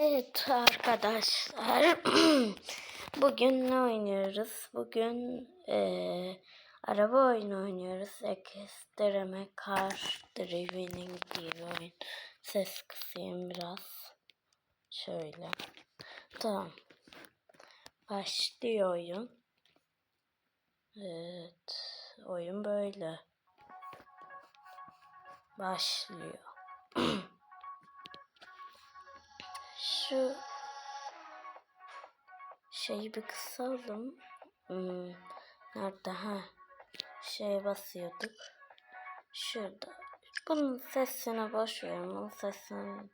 Evet arkadaşlar. Bugün ne oynuyoruz? Bugün eee, araba oyunu oynuyoruz. Extreme Car Driving diye bir oyun. Ses kısayım biraz. Şöyle. Tamam. Başlıyor oyun. Evet. Oyun böyle. Başlıyor. Şu şeyi bir kısalım. Hmm, nerede ha? Şeye basıyorduk. Şurada. Bunun sesini boş verin. Bunun sesini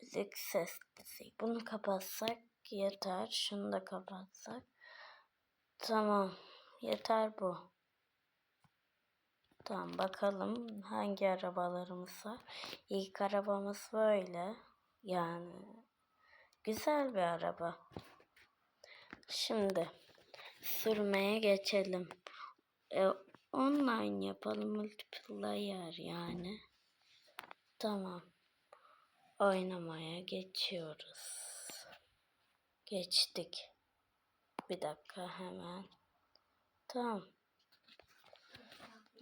müzik sesi. Bunu kapatsak yeter. Şunu da kapatsak. Tamam. Yeter bu. Tamam bakalım hangi arabalarımız var. İlk arabamız böyle. Yani güzel bir araba. Şimdi sürmeye geçelim. E, online yapalım multiplayer yani. Tamam. Oynamaya geçiyoruz. Geçtik. Bir dakika hemen. Tamam.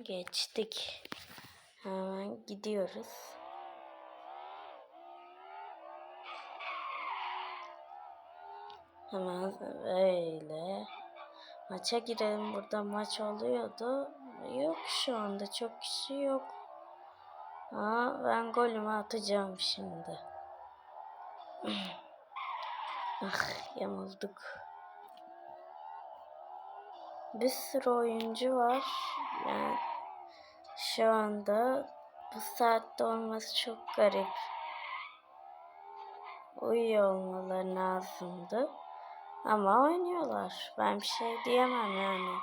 Geçtik. Hemen gidiyoruz. Hemen böyle. Maça girelim. Burada maç oluyordu. Yok şu anda çok kişi yok. Aa, ben golümü atacağım şimdi. ah yamulduk. Bir sürü oyuncu var. Yani şu anda bu saatte olması çok garip. Uyuyor olmaları lazımdı. Ama oynuyorlar. Ben bir şey diyemem yani.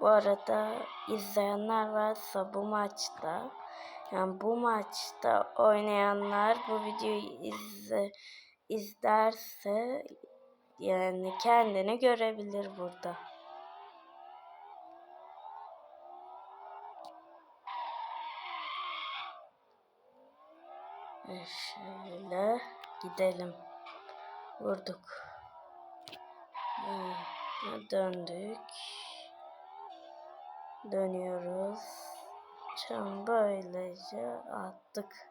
Bu arada izleyenler varsa bu maçta yani bu maçta oynayanlar bu videoyu izle, izlerse yani kendini görebilir burada. E Şöyle gidelim. Vurduk. Evet, döndük. Dönüyoruz. Çam böylece attık.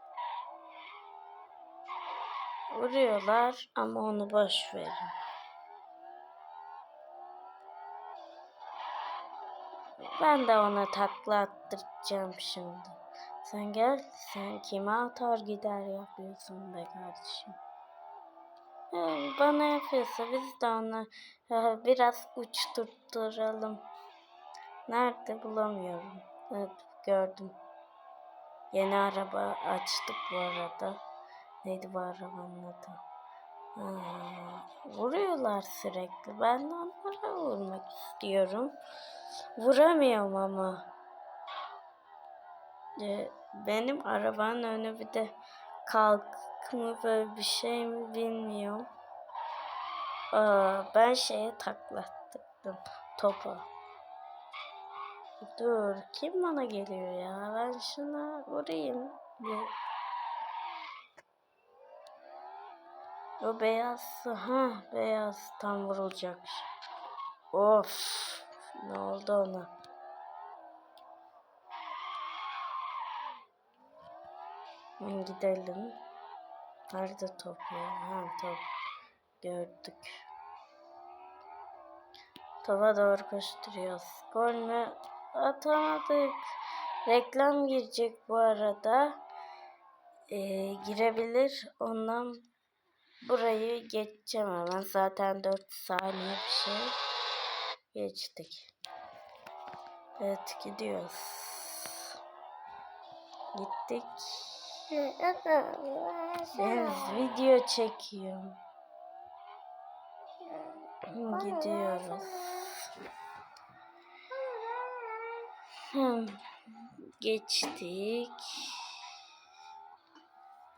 Vuruyorlar ama onu boş verin. Ben de ona takla attıracağım şimdi. Sen gel, sen kime atar gider yapıyorsun be kardeşim. Ee, Bana yapıyorsa biz de onu e, biraz uçturtturalım. Nerede bulamıyorum. Evet gördüm. Yeni araba açtık bu arada. Neydi bu arabanın adı? Vuruyorlar sürekli. Ben de onlara vurmak istiyorum. Vuramıyorum ama. Ee, benim arabanın önü bir de kalk mı böyle bir şey mi bilmiyorum. Aa, ben şeye taklattırdım topa. Dur kim bana geliyor ya? Ben şuna vurayım. O beyaz. Ha beyaz tam vurulacak. Of. Ne oldu ona? Gidelim. Nerede top ya? Ha top. Gördük. Topa doğru koşturuyoruz. Gol mü? Atamadık. Reklam girecek bu arada. Ee, girebilir. Ondan burayı geçeceğim hemen. Zaten 4 saniye bir şey. Geçtik. Evet gidiyoruz. Gittik. Ben video çekiyorum. Gidiyoruz. Hmm, Geçtik.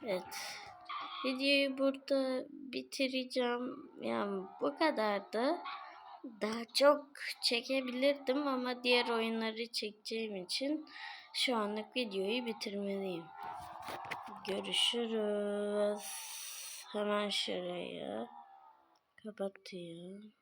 Evet. Videoyu burada bitireceğim. Yani bu kadardı. Daha çok çekebilirdim ama diğer oyunları çekeceğim için şu anlık videoyu bitirmeliyim. Görüşürüz. Hemen şurayı kapatayım.